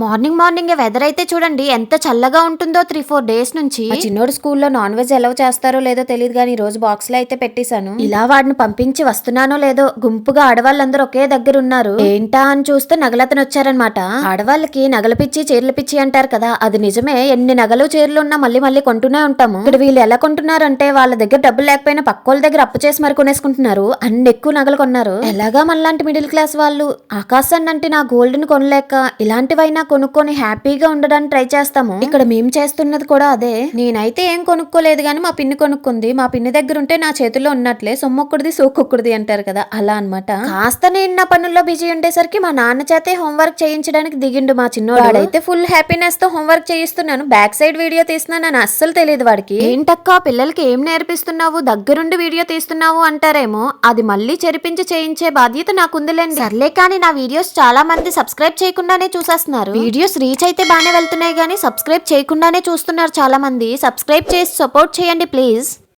Morning morning weather అయితే చూడండి ఎంత చల్లగా ఉంటుందో త్రీ ఫోర్ డేస్ నుంచి. చిన్నోడు స్కూల్లో నాన్ వెజ్ ఎలా చేస్తారో లేదో తెలియదు కానీ ఈ రోజు బాక్స్లో అయితే పెట్టేశాను. ఇలా వాడిని పంపించి వస్తున్నానో లేదో గుంపుగా ఆడవాళ్ళందరూ ఒకే దగ్గర ఉన్నారు ఏంటా అని చూస్తే నగలతను వచ్చారనమాట ఆడవాళ్ళకి నగల పిచ్చి చీరల పిచ్చి అంటారు కదా అది నిజమే. ఎన్ని నగలు చీరలు ఉన్నా మళ్ళీ మళ్ళీ కొంటూనే ఉంటాము. ఇక్కడ వీళ్ళు ఎలా కొంటున్నారంటే వాళ్ళ దగ్గర డబ్బులు లేకపోయినా పక్కోళ్ళ దగ్గర అప్పు చేసి మరి కొనేసుకుంటున్నారు. అన్ని ఎక్కువ నగలు కొన్నారు. ఎలాగా మనలాంటి మిడిల్ క్లాస్ వాళ్ళు? ఆకాశాన్ని అంటే నా గోల్డ్ని కొనలేక ఇలాంటివైనా కొనుక్కొని హ్యాపీగా ఉండడానికి ట్రై చేస్తాము. ఇక్కడ మేము చేస్తున్నది కూడా అదే. నేనైతే ఏం కొనుక్కోలేదు కానీ మా పిన్ని కొనుక్కుంది. మా పిన్ని దగ్గర ఉంటే నా చేతిలో ఉన్నట్లే సొమ్మొక్కుడిది సోకొక్కుడిది అంటారు కదా అలా అన్నమాట. కాస్త నేను నా పనుల్లో బిజీ ఉండేసరికి మా నాన్న చేతే హోంవర్క్ చేయించడానికి దిగిండు మా చిన్నోడు. వాడైతే ఫుల్ హ్యాపీనెస్తో హోంవర్క్ చేయిస్తున్నాను. బ్యాక్ సైడ్ వీడియో తీస్తున్నాను అస్సలు తెలియదు వాడికి. ఏంటక్క పిల్లలకి ఏం నేర్పిస్తున్నావు? దగ్గరుండి వీడియో తీస్తున్నావు అంటారేమో. అది మళ్ళీ చెరిపించి చేయించే బాధ్యత నాకుందిలేండి. సర్లే కానీ నా వీడియోస్ చాలా మంది సబ్స్క్రైబ్ చేయకుండానే చూసేస్తున్నారు. వీడియోస్ రీచ్ అయితే బాగానే వెళ్తున్నాయి కానీ సబ్స్క్రైబ్ చేయకుండానే చూస్తున్నారు చాలా మంది సబ్స్క్రైబ్ చేసి సపోర్ట్ చేయండి ప్లీజ్.